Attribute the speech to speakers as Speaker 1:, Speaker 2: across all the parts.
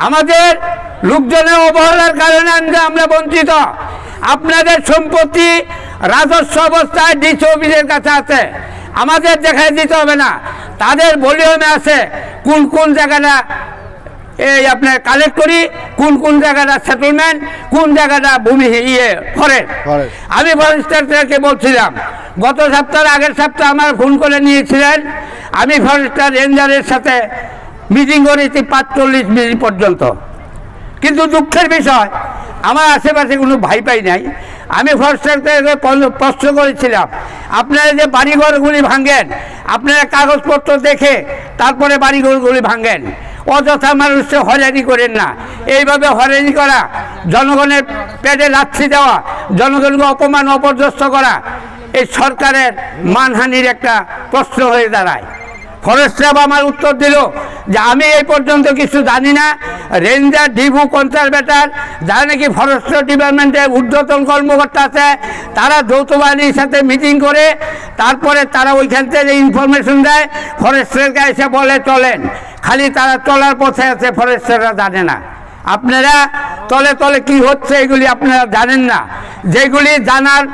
Speaker 1: আমাদের লোকজনের অবহেলার কারণে আমরা- আমরা বঞ্চিত। আপনাদের সম্পত্তি রাজস্ব অবস্থায় ডিসি অফিসের কাছে আছে। আমাদের দেখায় দিতে হবে না। তাদের ভলিউমে আছে কোন কোন জায়গাটা এই আপনার কালেক্ট করি কোন কোন জায়গাটা সেটেলমেন্ট কোন জায়গাটা ভূমি ইয়ে ফরেস্ট আমি ফরেস্টারকে বলছিলাম গত সপ্তাহের আগের সপ্তাহে আমার ফোন করে নিয়েছিলেন। আমি ফরেস্টার রেঞ্জারের সাথে মিটিং করেছি পাঁচচল্লিশ মিনিট পর্যন্ত। কিন্তু দুঃখের বিষয়, আমার আশেপাশে কোনো ভাই পাই নাই। আমি ফরেস্টারকে প্রশ্ন করেছিলাম, আপনারা যে বাড়িঘরগুলি ভাঙেন, আপনারা কাগজপত্র দেখে তারপরে বাড়িঘরগুলি ভাঙেন। অযথা মানুষকে হয়রানি করেন না। এইভাবে হয়রানি করা, জনগণের পেটে লাচ্ছি দেওয়া, জনগণকে অপমান অপর্যস্ত করা, এই সরকারের মানহানির একটা প্রশ্ন হয়ে দাঁড়ায়। ফরেস্ট আমার উত্তর দিল যে আমি এই পর্যন্ত কিছু জানি না। রেঞ্জার ডিভু কনসারভেটার যারা নাকি ফরেস্ট ডিপার্টমেন্টের ঊর্ধ্বতন কর্মকর্তা আছে, তারা যৌথ বাহিনীর সাথে মিটিং করে, তারপরে তারা ওইখান থেকে ইনফরমেশন দেয় ফরেস্টেরকে এসে বলে চলেন। খালি তারা চলার পথে আছে ফরেস্টাররা জানে না। আপনারা তলে তলে কি হচ্ছে এগুলি আপনারা জানেন না। যেগুলি জানার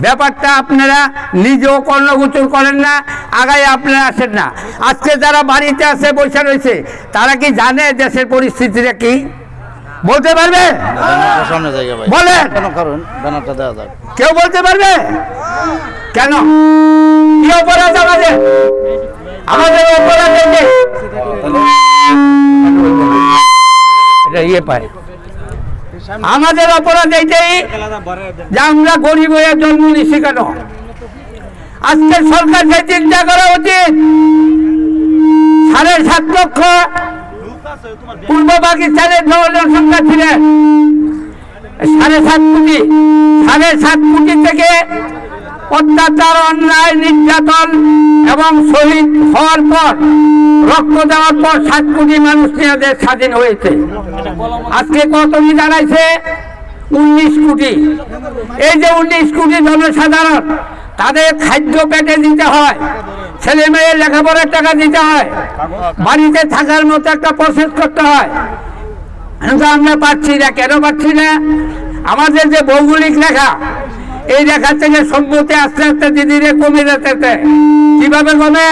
Speaker 1: ব্যাপারটা আপনারা নিজেও কর্ণগোচর করেন না আগায় আপনারা আসেন না। আজকে যারা বাড়িতে আছে বসে রয়েছে তারা কি জানে দেশের পরিস্থিতিটা কি? বলতে পারবে? বলেন।
Speaker 2: যাক।
Speaker 1: কেউ বলতে পারবে? কেন? ইয়ে পায়। আমাদের অপরাধ এইটাই যে আমরা গরিব হয়ে জন্ম নিছি কেন? আজকে সরকার যে চিন্তা করা উচিত, সাড়ে সাত লক্ষ পূর্ব পাকিস্তানের জনসংখ্যা ছিলেন সাড়ে সাত কোটি, সাড়ে সাত কোটি থেকে অত্যাচার, অন্যায়, নির্যাতন এবং শহীদ হওয়ার পর, রক্ত দেওয়ার পর সাত কোটি মানুষ দেশ স্বাধীন হয়েছে। আজকে কত কি দাঁড়াইছে উনিশ কোটি। এই যে উনিশ কোটি জনসাধারণ, তাদের খাদ্য পেটে দিতে হয়, ছেলে মেয়ের লেখাপড়ার টাকা দিতে হয়, বাড়িতে থাকার মতো একটা প্রসেস করতে হয়। আমরা পাচ্ছি না, কেন পাচ্ছি না? আমাদের যে ভৌগোলিক রেখা এই রেখা থেকে সম্মতি আস্তে আস্তে ধীরে কমে যেতেছে কীভাবে কমে?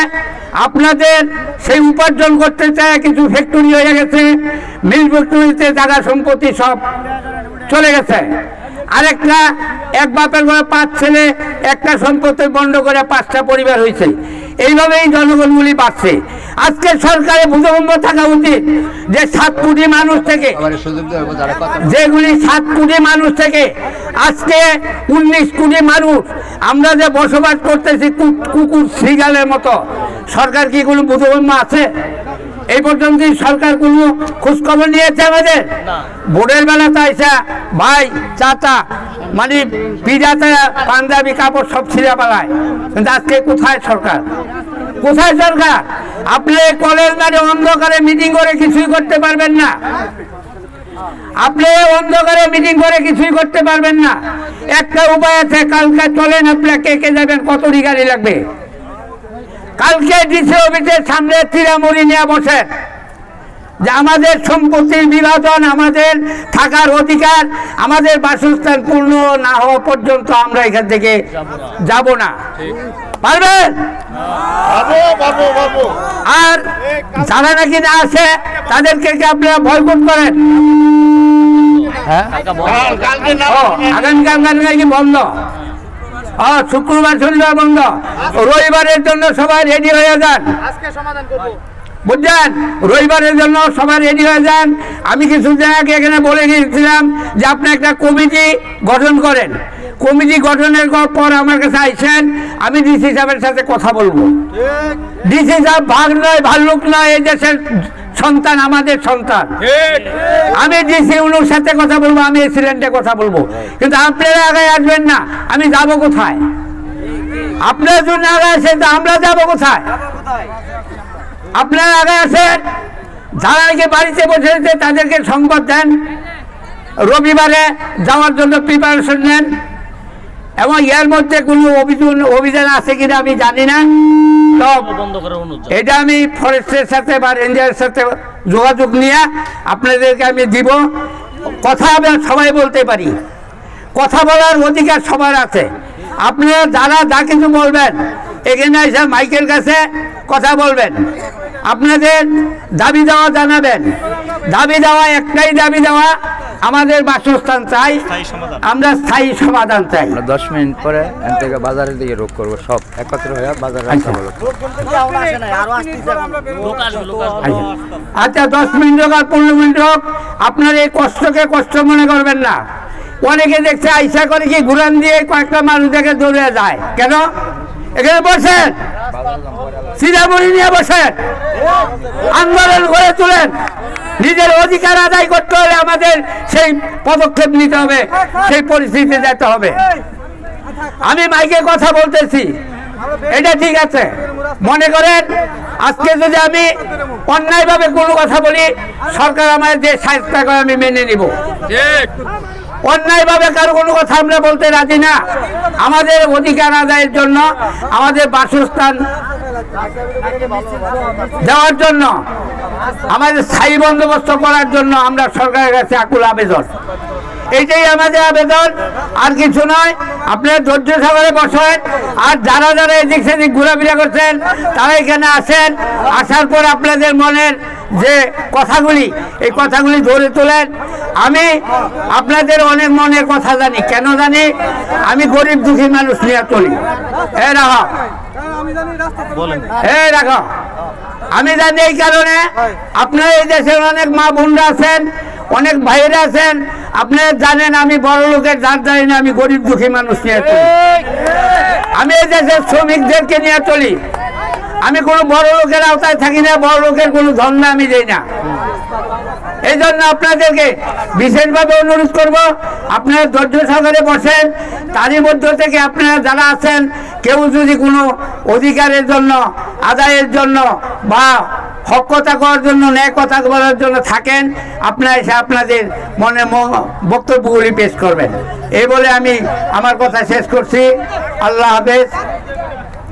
Speaker 1: আপনাদের সেই উপার্জন করতে চায় কিছু ফ্যাক্টরি হয়ে গেছে মিল ফ্যাক্টরিতে জায়গা সম্পত্তি সব চলে গেছে। আরেকটা, এক বাপের ঘরে পাঁচ ছেলে, একটা সম্পত্তি বন্ধ করে পাঁচটা পরিবার হয়েছে। এইভাবেই জনগণগুলি বাড়ছে। আজকে সরকারে বোধগম্য থাকা উচিত যে সাত কোটি মানুষ থেকে যেগুলি সাত কোটি মানুষ থেকে আজকে উনিশ কোটি মানুষ আমরা যে বসবাস করতেছি কুকুর শ্রীগালের মতো। সরকার কি কোনো বোধগম্য আছে? এই পর্যন্ত সরকার কোনো খোঁজখবর নিয়েছে আমাদের? ভোটের বেলা চাইছা ভাই চাচা মানে পিজাতে পাঞ্জাবি কাপড় সব ছিঁড়ে পালায় কিন্তু আজকে কোথায় সরকার? কোথায় সরকার? আপনি কলেজ মাঠে অন্ধকারে মিটিং করে কিছুই করতে পারবেন না। আপনি অন্ধকারে মিটিং করে কিছুই করতে পারবেন না। একটা উপায় আছে কালকে চলেন আপনি কে কে যাবেন কত গাড়ি লাগবে? কালকে ডিসি অফিসের সামনে চিরামুড়ি নিয়ে বসে যে আমাদের সম্পত্তির বিভাজন আমাদের থাকার অধিকার আমাদের বাসস্থান পূর্ণ না হওয়া পর্যন্ত আমরা এখান থেকে যাব না। পারবেন আর যারা নাকি না আছে তাদেরকে কি আপনারা বয়কট করেন? হ্যাঁ।
Speaker 2: কালকে না
Speaker 1: ও আগামীকাল গানগাই কি বন্ধ? ও শুক্রবার শনিবার বন্ধ। রবিবারের জন্য সবাই রেডি হয়ে যান। বুঝছেন? রবিবারের জন্য সবাই রেডি হয়ে যান। আমি কিছু জায়গাকে এখানে বলে গিয়েছিলাম যে আপনি একটা কমিটি গঠন করেন। কমিটি গঠনের পর আমার কাছে আইসেন আমি ডিসি সাহেবের সাথে কথা বলব। ডিসি সাহেব ভাগ নয় ভাল্লুক নয় এই দেশের সন্তান আমাদের সন্তান। আমি ডিসি উনুর সাথে কথা বলব, আমি এসিডেন্টে কথা বলব। কিন্তু আপনারা আগে আসবেন না, আমি যাব কোথায়? আপনার জন্য আগে আসেন, তো আমরা যাব কোথায়? আপনারা আগে আসেন, যারা আগে বাড়িতে বসে তাদেরকে সংবাদ দেন। রবিবারে যাওয়ার জন্য প্রিপারেশন নেন। এবং এর মধ্যে কোনো অভিযান অভিযান আছে কিনা আমি জানি না। এটা আমি ফরেস্টের সাথে বা রেঞ্জারের সাথে যোগাযোগ নিয়ে আপনাদেরকে আমি দিব। কথা আমি সবাই বলতে পারি। কথা বলার অধিকার সবার আছে। আপনারা যারা, যা কিছু বলবেন, এখানে এসে মাইকের কাছে কথা বলবেন। আপনাদের দাবি দেওয়া জানাবেন। দাবি দেওয়া একটাই দাবি দেওয়া আমাদের বাসস্থান চাই। আমরা স্থায়ী সমাধান চাই।
Speaker 3: আমরা দশ মিনিট পরে এখান থেকে বাজারের দিকে রোগ করব সব একত্র হয়ে বাজারে
Speaker 1: আচ্ছা। আচ্ছা। আচ্ছা দশ মিনিট হোক আর পনেরো মিনিট হোক আপনার এই কষ্টকে কষ্ট মনে করবেন না। অনেকে দেখছে আইসা করে কি ঘুরান দিয়ে কয়েকটা মানুষ দেখে দৌড়ে যায়। কেন? এখানে বসেন। সিরামণি নিয়ে বসেন। আন্দোলন করে তোলেন। নিজের অধিকার আদায় করতে হলে আমাদের সেই পদক্ষেপ নিতে হবে, সেই পরিস্থিতি যেতে হবে। আমি মাইকে কথা বলতেছি। এটা ঠিক আছে। মনে করেন, আজকে যদি আমি অন্যায়ভাবে কোনো কথা বলি, সরকার আমার যে সাহায্য করে আমি মেনে নিব। অন্যায়ভাবে কারও কোনো কথা আমরা বলতে রাজি না। আমাদের অধিকার আদায়ের জন্য, আমাদের বাসস্থান দেওয়ার জন্য, আমাদের স্থায়ী বন্দোবস্ত করার জন্য আমরা সরকারের কাছে আকুল আবেদন। এইটাই আমাদের আবেদন, আর কিছু নয়, আপনারা ধৈর্য সাগরে বসেন, আর যারা যারা এদিক সেদিক ঘোরাফেরা করছেন, তারা এখানে আসেন, আসার পর আপনাদের মনের যে কথাগুলি এই কথাগুলি ধরে তোলেন। আমি আপনাদের অনেক মনের কথা জানি। কেন জানি? আমি গরিব দুঃখী মানুষ নিয়ে চলি এ রাখো এ রাখো আমি জানি এই কারণে আপনার এই দেশের অনেক মা বোনরা আছেন অনেক ভাইরা আছেন। আপনারা জানেন আমি বড় লোকের জাত জানি না আমি গরিব দুঃখী মানুষ নিয়ে চলি আমি এই দেশের শ্রমিকদেরকে নিয়ে চলি আমি কোনো বড় লোকের আওতায় থাকি না, বড় লোকের কোনো ধর্ম আমি দেই না। এই জন্য আপনাদেরকে বিশেষভাবে অনুরোধ করব, আপনারা ধৈর্য সহকারে বসেন। তারই মধ্য থেকে আপনারা যারা আছেন, কেউ যদি কোনো অধিকারের জন্য, আদায়ের জন্য বা হক কথা করার জন্য, ন্যায় কথা বলার জন্য থাকেন, আপনারা এসে আপনাদের মনে বক্তব্যগুলি পেশ করবেন। এই বলে আমি আমার কথা শেষ করছি। আল্লাহ হাফেজ।